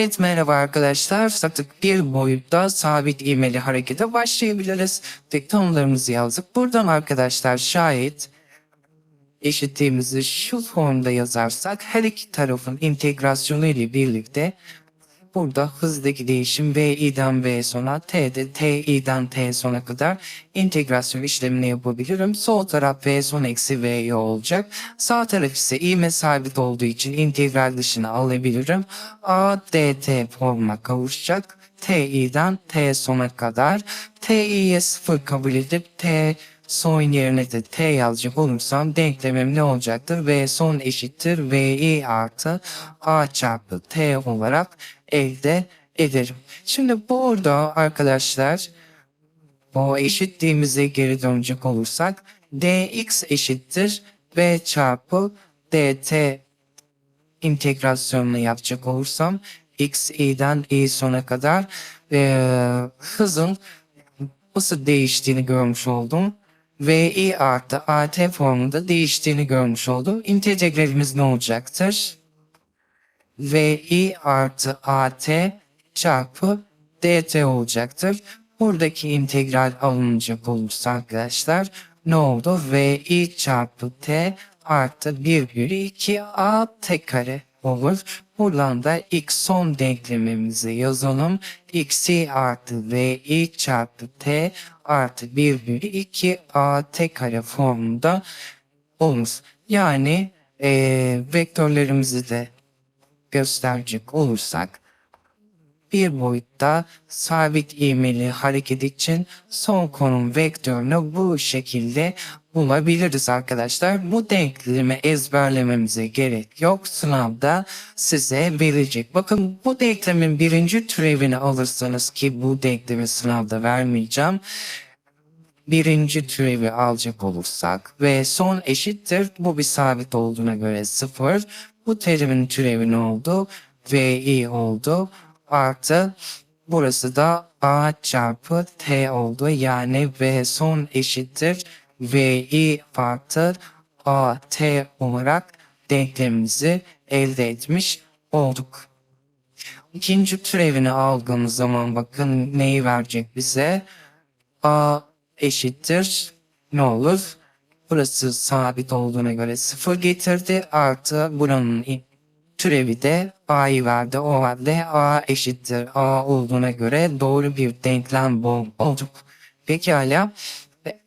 Evet merhaba arkadaşlar. Artık bir boyutta sabit ivmeli harekete başlayabiliriz. Tek tanımlarımızı yazdık. Buradan arkadaşlar şayet eşitliğimizi şu formda yazarsak her iki tarafın integrasyonu ile birlikte burada hızdaki değişim V'den V sona T'de T'den T sona kadar integrasyon işlemini yapabilirim. Sol taraf V son eksi V'ye olacak. Sağ taraf ise ivme sabit olduğu için integral dışına alabilirim. A dt formuna kavuşacak. T'den T sona kadar. T'ye sıfır kabul edip T son yerine de T yazacak olursam denklemim ne olacaktır? V son eşittir Vi artı A çarpı T olarak elde ederim. Şimdi burada arkadaşlar bu eşitliğimize geri dönecek olursak dx eşittir v çarpı dt integrasyonunu yapacak olursam x i'den i sona kadar e, hızın nasıl değiştiğini görmüş oldum. Vi artı at formunda değiştiğini görmüş oldum. İntegralimiz ne olacaktır? vi artı at çarpı dt olacaktır. Buradaki integral alınacak olursa arkadaşlar ne oldu? vi çarpı t artı 1 bölü 2 a t kare olur. Buradan da x son denklemimizi yazalım. x'i artı vi çarpı t artı 1 bölü 2 a t kare formunda olur. Yani e, vektörlerimizi de gösterecek olursak bir boyutta sabit ivmeli hareket için son konum vektörünü bu şekilde bulabiliriz arkadaşlar. Bu denklemi ezberlememize gerek yok. Sınavda size verecek. Bakın bu denklemin birinci türevini alırsanız ki bu denklemi sınavda vermeyeceğim. Birinci türevi alacak olursak ve son eşittir. Bu bir sabit olduğuna göre sıfır. Bu terimin türevi ne oldu? Vi oldu artı burası da A çarpı T oldu. Yani V son eşittir Vi artı A T olarak denklemimizi elde etmiş olduk. İkinci türevini aldığımız zaman bakın neyi verecek bize? A eşittir ne olur? Burası sabit olduğuna göre sıfır getirdi. Artı buranın türevi de a'yı verdi. O halde a eşittir a olduğuna göre doğru bir denklem bulduk. Pekala.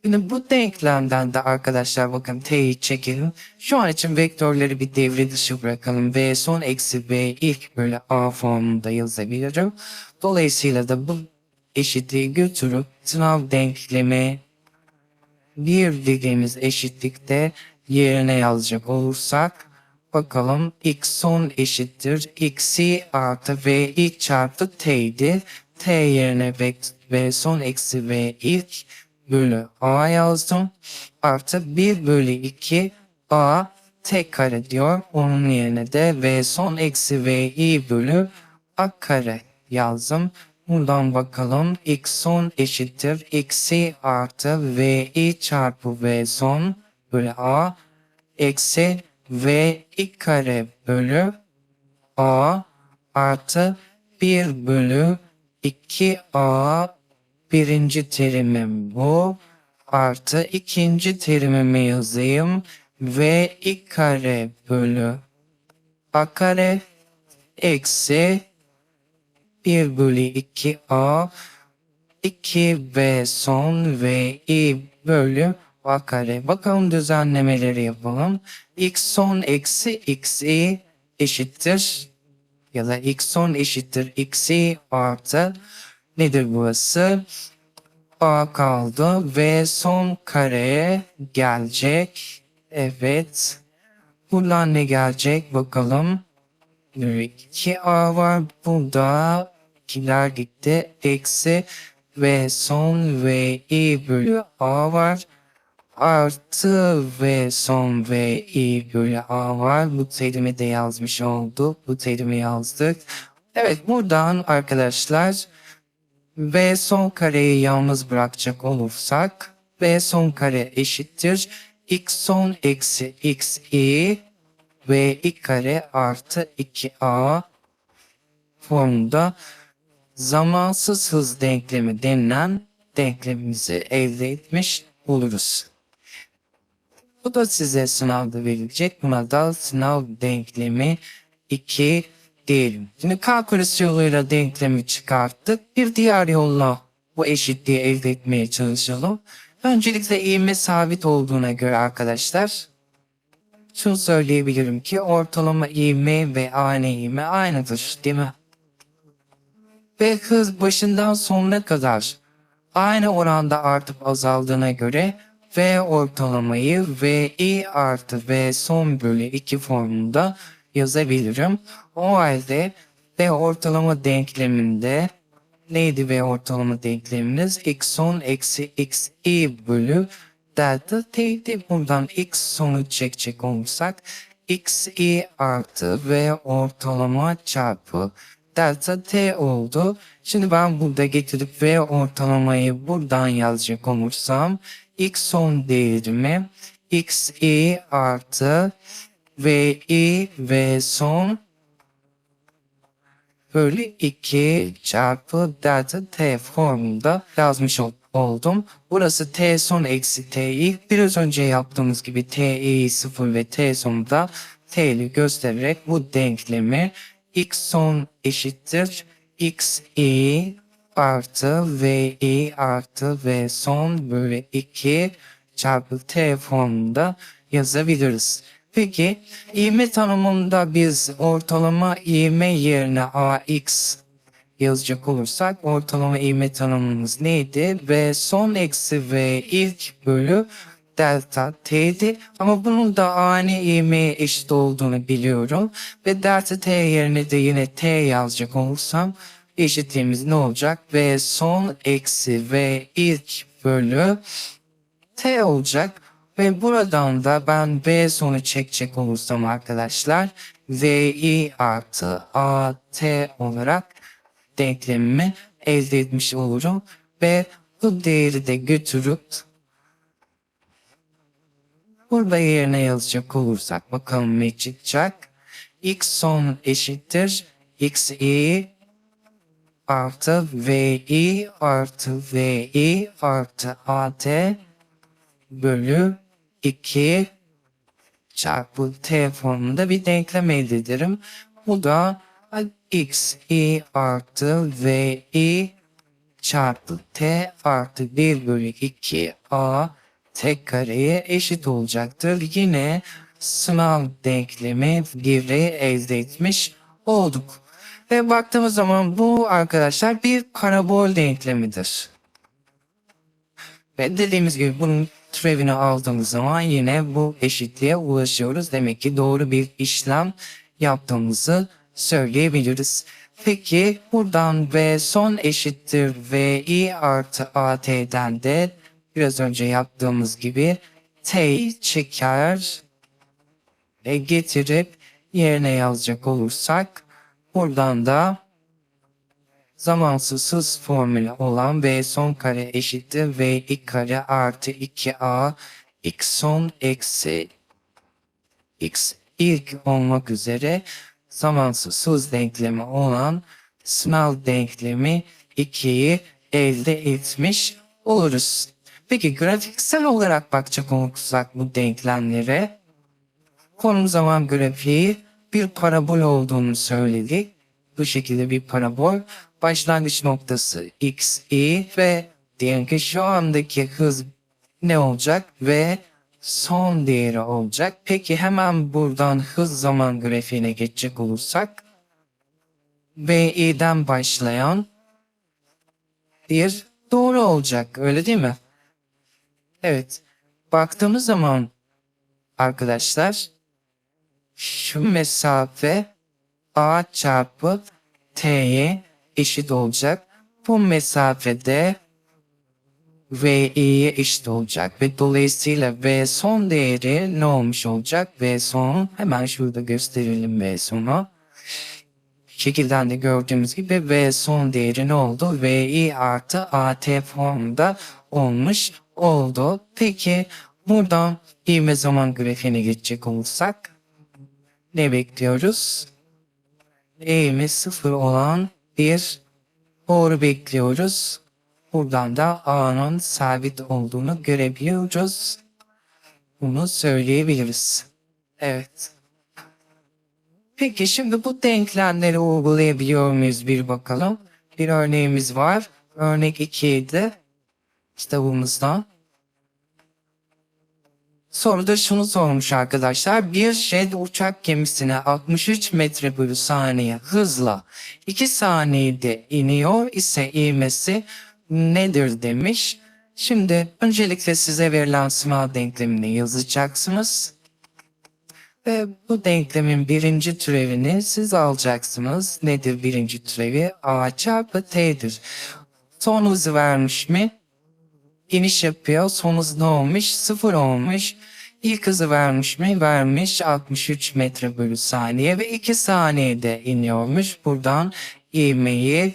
Şimdi bu denklemden de arkadaşlar bakın t'yi çekelim. Şu an için vektörleri bir devre dışı bırakalım. v son eksi v ilk bölü a formunda yazabilirim. Dolayısıyla da bu eşitliği götürüp sınav denklemi bir dediğimiz eşitlikte yerine yazacak olursak bakalım x son eşittir x'i artı v ilk çarpı t'ydi. t yerine v, v son eksi v ilk bölü a yazdım. Artı 1 bölü 2 a t kare diyor. Onun yerine de v son eksi v i bölü a kare yazdım. Buradan bakalım x son eşittir x'i artı vi çarpı v son bölü a eksi v i kare bölü a artı 1 bölü 2 a birinci terimim bu artı ikinci terimimi yazayım v i kare bölü a kare eksi 1 bölü 2 a 2 b son v i bölü a kare. Bakalım düzenlemeleri yapalım. x son eksi x i eşittir ya da x son eşittir x i artı nedir burası? a kaldı v son kareye gelecek. Evet. Buradan ne gelecek bakalım. 2a var. Burada ikiler gitti. Eksi ve son ve i bölü a var. Artı ve son ve i bölü a var. Bu terimi de yazmış olduk. Bu terimi yazdık. Evet buradan arkadaşlar v son kareyi yalnız bırakacak olursak v son kare eşittir x son eksi x i v i kare artı 2a formunda zamansız hız denklemi denilen denklemimizi elde etmiş oluruz. Bu da size sınavda verilecek. Buna da sınav denklemi 2 diyelim. Şimdi kalkülüs yoluyla denklemi çıkarttık. Bir diğer yolla bu eşitliği elde etmeye çalışalım. Öncelikle ivme sabit olduğuna göre arkadaşlar şunu söyleyebilirim ki ortalama ivme ve ani ivme aynıdır değil mi? Ve hız başından sonuna kadar aynı oranda artıp azaldığına göre V ortalamayı VI artı V son bölü 2 formunda yazabilirim. O halde V ortalama denkleminde neydi V ortalama denkleminiz? x son eksi xi bölü delta t'ydi. Buradan x sonu çekecek olursak xi artı V ortalama çarpı delta t oldu. Şimdi ben burada getirip V ortalamayı buradan yazacak olursam x son değerimi xi artı vi v son bölü 2 çarpı delta t formunda yazmış ol- oldum. Burası t son eksi t'yi biraz önce yaptığımız gibi t'yi 0 ve t sonunda t'li göstererek bu denklemi x son eşittir xi artı vi artı v son bölü 2 çarpı t formunda yazabiliriz. Peki ivme tanımında biz ortalama ivme yerine ax yazacak olursak ortalama ivme tanımımız neydi? V son eksi V ilk bölü delta t'di ama bunun da ani ivmeye eşit olduğunu biliyorum ve delta t yerine de yine t yazacak olursam eşitliğimiz ne olacak? V son eksi V ilk bölü t olacak. Ve buradan da ben V sonu çekecek olursam arkadaşlar VI artı AT olarak denklemimi elde etmiş olurum. Ve bu değeri de götürüp burada yerine yazacak olursak bakalım ne çıkacak. X son eşittir XI artı VI artı VI artı AT bölü 2 çarpı t formunda bir denklem elde ederim. Bu da x i artı v i çarpı t artı 1 bölü 2 a tek kareye eşit olacaktır. Yine sınav denklemi biri elde etmiş olduk. Ve baktığımız zaman bu arkadaşlar bir parabol denklemidir. Ve dediğimiz gibi bunun türevini aldığımız zaman yine bu eşitliğe ulaşıyoruz. Demek ki doğru bir işlem yaptığımızı söyleyebiliriz. Peki buradan V son eşittir VI artı AT'den de biraz önce yaptığımız gibi T'yi çeker ve getirip yerine yazacak olursak buradan da zamansız hız formülü olan V son kare eşittir V ilk kare artı 2A x son eksi x ilk olmak üzere zamansız hız denklemi olan sınav denklemi 2'yi elde etmiş oluruz. Peki grafiksel olarak bakacak olursak bu denklemlere konum zaman grafiği bir parabol olduğunu söyledik. Bu şekilde bir parabol başlangıç noktası x, i ve diyelim ki şu andaki hız ne olacak ve son değeri olacak. Peki hemen buradan hız zaman grafiğine geçecek olursak VI'den başlayan bir doğru olacak öyle değil mi? Evet. Baktığımız zaman arkadaşlar şu mesafe A çarpı T'ye eşit olacak. Bu mesafede VI'ye eşit olacak ve dolayısıyla V son değeri ne olmuş olacak? V son hemen şurada gösterelim V sonu. Şekilden de gördüğümüz gibi V son değeri ne oldu? VI artı AT formunda olmuş oldu. Peki buradan ivme zaman grafiğine geçecek olursak ne bekliyoruz? eğimi sıfır olan bir doğru bekliyoruz. Buradan da A'nın sabit olduğunu görebiliyoruz. Bunu söyleyebiliriz. Evet. Peki şimdi bu denklemleri uygulayabiliyor muyuz bir bakalım. Bir örneğimiz var. Örnek 2 idi. Kitabımızdan. Soruda şunu sormuş arkadaşlar. Bir jet uçak gemisine 63 metre bölü saniye hızla 2 saniyede iniyor ise ivmesi nedir demiş. Şimdi öncelikle size verilen sınav denklemini yazacaksınız. Ve bu denklemin birinci türevini siz alacaksınız. Nedir birinci türevi? A çarpı T'dir. Son hızı vermiş mi? İniş yapıyor. Son hız ne olmuş? Sıfır olmuş. İlk hızı vermiş mi? Vermiş 63 metre bölü saniye ve 2 saniyede iniyormuş. Buradan ivmeyi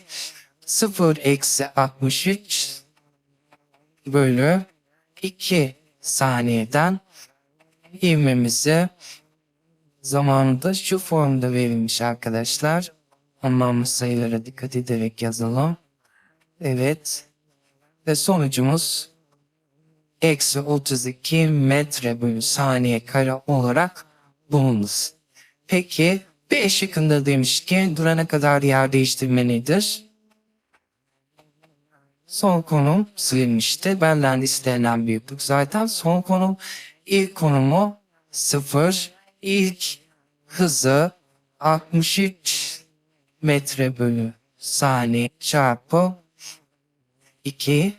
0 eksi 63 bölü 2 saniyeden ivmemizi zamanında şu formda verilmiş arkadaşlar. Anlamlı sayılara dikkat ederek yazalım. Evet. Ve sonucumuz eksi 32 metre bölü saniye kare olarak bulunur. Peki B şıkkında demiş ki durana kadar yer değiştirme nedir? Son konum silinmişti. Benden istenilen büyüklük zaten. Son konum ilk konumu 0. İlk hızı 63 metre bölü saniye çarpı 2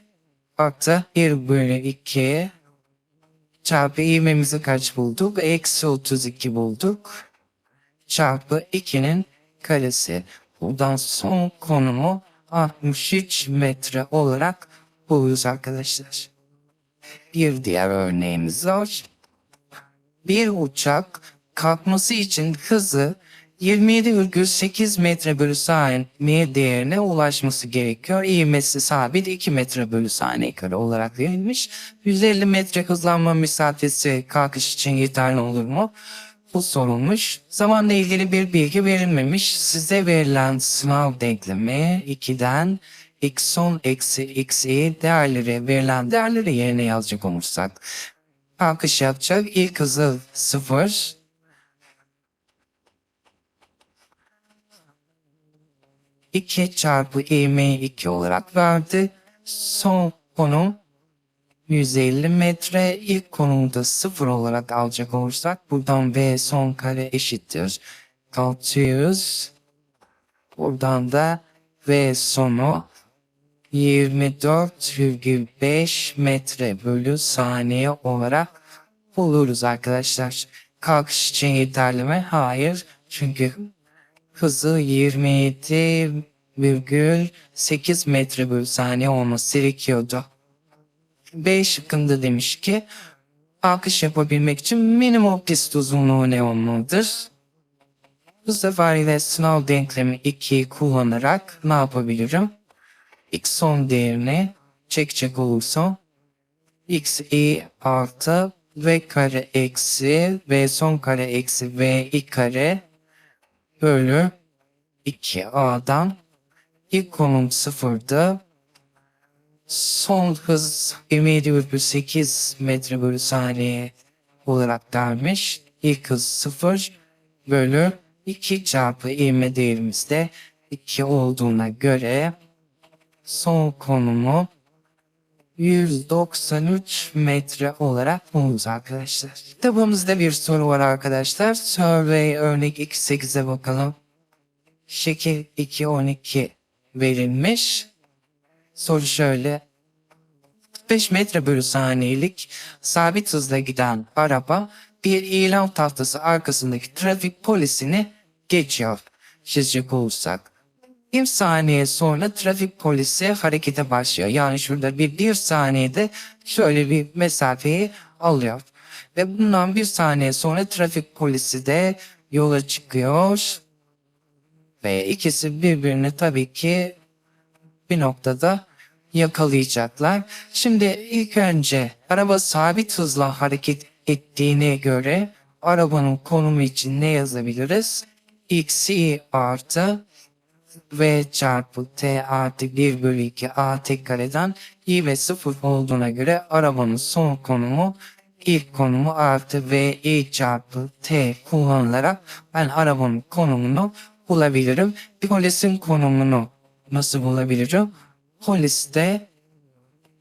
artı 1 bölü 2 çarpı ivmemizi kaç bulduk? Eksi 32 bulduk. Çarpı 2'nin karesi. Buradan son konumu 63 metre olarak buluyoruz arkadaşlar. Bir diğer örneğimiz var. Bir uçak kalkması için hızı 27,8 metre bölü saniye değerine ulaşması gerekiyor. İğmesi sabit 2 metre bölü saniye kare olarak verilmiş. 150 metre hızlanma mesafesi kalkış için yeterli olur mu? Bu sorulmuş. Zamanla ilgili bir bilgi verilmemiş. Size verilen sınav denklemi 2'den x10 eksi x'i değerleri verilen değerleri yerine yazacak olursak. Kalkış yapacak. İlk hızı 0, 2 çarpı ivmeyi 2 olarak verdi. Son konum 150 metre. İlk konumu da 0 olarak alacak olursak buradan V son kare eşittir. 600. Buradan da V sonu 24,5 metre bölü saniye olarak buluruz arkadaşlar. Kalkış için yeterli mi? Hayır. Çünkü hızı 27,8 metre bölü saniye olması gerekiyordu. B şıkkında demiş ki akış yapabilmek için minimum pist uzunluğu ne olmalıdır? Bu sefer yine sınav denklemi 2'yi kullanarak ne yapabilirim? X son değerini çekecek olursam x i artı v kare eksi v son kare eksi v i kare bölü 2a'dan ilk konum sıfırdı. Son hız 27,8 metre bölü saniye olarak vermiş. İlk hız 0 bölü 2 çarpı ivme değerimizde 2 olduğuna göre son konumu 193 metre olarak buluruz arkadaşlar. Kitabımızda bir soru var arkadaşlar. Survey örnek 2.8'e bakalım. Şekil 2.12 verilmiş. Soru şöyle. 5 metre bölü saniyelik sabit hızla giden araba bir ilan tahtası arkasındaki trafik polisini geçiyor. Çizecek olursak bir saniye sonra trafik polisi harekete başlıyor. Yani şurada bir, bir saniyede şöyle bir mesafeyi alıyor. Ve bundan bir saniye sonra trafik polisi de yola çıkıyor. Ve ikisi birbirini tabii ki bir noktada yakalayacaklar. Şimdi ilk önce araba sabit hızla hareket ettiğine göre arabanın konumu için ne yazabiliriz? x i artı v çarpı t artı 1 bölü 2 a tek kareden i ve 0 olduğuna göre arabanın son konumu ilk konumu artı v i çarpı t kullanılarak ben arabanın konumunu bulabilirim. Polisin konumunu nasıl bulabilirim? Poliste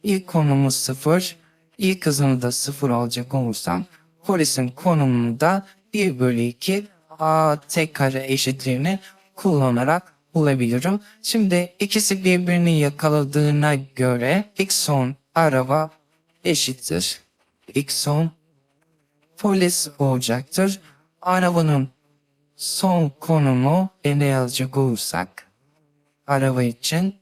ilk konumu 0, ilk hızını da 0 alacak olursam polisin konumunu da 1 bölü 2 a tek kare eşitliğini kullanarak bulabilirim. Şimdi ikisi birbirini yakaladığına göre x son araba eşittir. x son polis olacaktır. Arabanın son konumu ele yazacak olursak araba için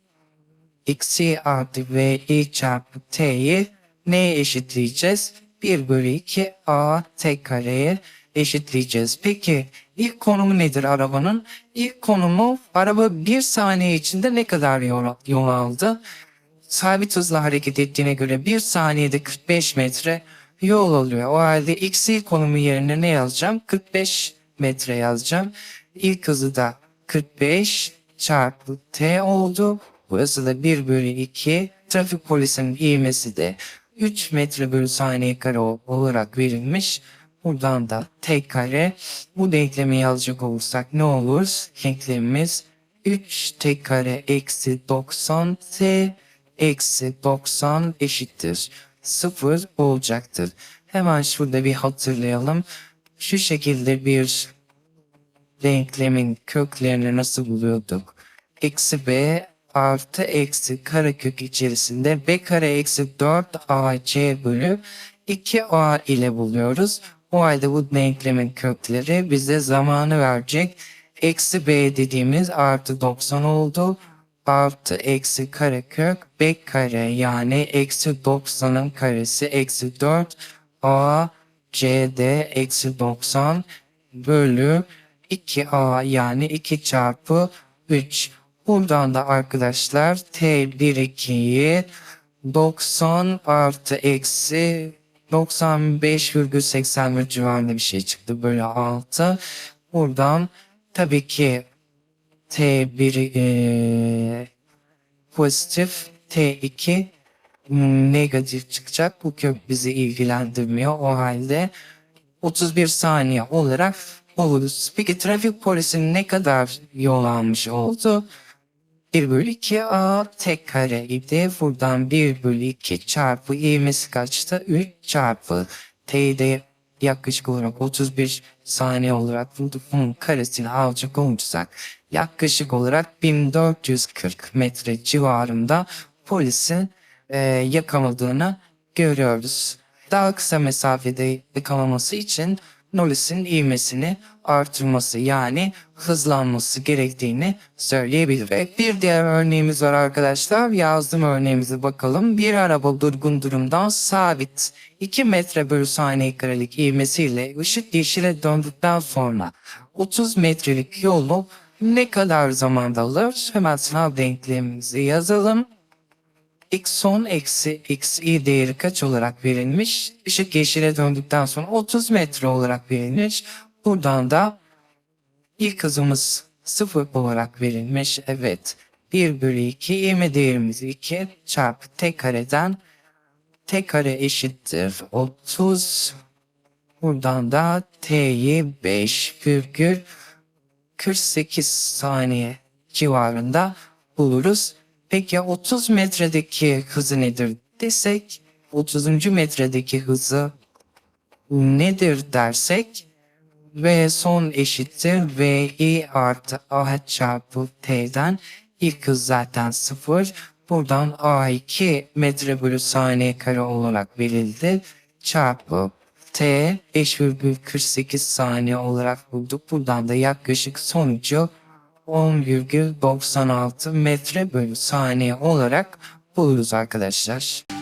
x'i artı v'i çarpı t'yi neye eşitleyeceğiz? 1 bölü 2 a t kareye eşitleyeceğiz. Peki ilk konumu nedir arabanın? İlk konumu araba bir saniye içinde ne kadar yol, aldı? Sabit hızla hareket ettiğine göre bir saniyede 45 metre yol alıyor. O halde x'i konumu yerine ne yazacağım? 45 metre yazacağım. İlk hızı da 45 çarpı t oldu. Burası da 1 bölü 2. Trafik polisinin ivmesi de 3 metre bölü saniye kare olarak verilmiş. Buradan da t kare. Bu denklemi yazacak olursak ne olur? Denklemimiz 3 t kare eksi 90 t eksi 90 eşittir. 0 olacaktır. Hemen şurada bir hatırlayalım. Şu şekilde bir denklemin köklerini nasıl buluyorduk? Eksi b artı eksi karekök içerisinde b kare eksi 4 ac bölü 2a ile buluyoruz. O halde bu denklemin kökleri bize zamanı verecek. Eksi b dediğimiz artı 90 oldu. Artı eksi karekök b kare yani eksi 90'ın karesi eksi 4 a cd eksi 90 bölü 2a yani 2 çarpı 3. Buradan da arkadaşlar T12'yi 90 artı eksi 95,81 civarında bir şey çıktı. Böyle 6. Buradan tabii ki T1 e, pozitif T2 negatif çıkacak. Bu kök bizi ilgilendirmiyor. O halde 31 saniye olarak oluruz. Peki trafik polisinin ne kadar yol almış oldu? 1 bölü 2 a tek kare idi. Buradan 1 bölü 2 çarpı ivmesi kaçtı? 3 çarpı t'de yaklaşık olarak 31 saniye olarak bulduk. Bunun karesini alacak olursak yaklaşık olarak 1440 metre civarında polisin e, yakaladığını görüyoruz. Daha kısa mesafede yakalaması için Nollis'in ivmesini artırması yani hızlanması gerektiğini söyleyebilir. Ve bir diğer örneğimiz var arkadaşlar. Yazdığım örneğimize bakalım. Bir araba durgun durumdan sabit 2 metre bölü saniye karelik ivmesiyle ışık yeşile döndükten sonra 30 metrelik yolu ne kadar zamanda alır? Hemen sınav denklemimizi yazalım x son eksi x i değeri kaç olarak verilmiş? Işık yeşile döndükten sonra 30 metre olarak verilmiş. Buradan da ilk hızımız 0 olarak verilmiş. Evet. 1 bölü 2 ivme değerimiz 2 çarpı t kareden t kare eşittir 30. Buradan da t'yi 5,48 saniye civarında buluruz. Peki 30 metredeki hızı nedir desek 30. metredeki hızı nedir dersek v son eşittir vi artı a çarpı t'den ilk hız zaten 0 buradan a2 metre bölü saniye kare olarak verildi çarpı t 5,48 saniye olarak bulduk buradan da yaklaşık sonucu 10,96 metre bölü saniye olarak buluruz arkadaşlar.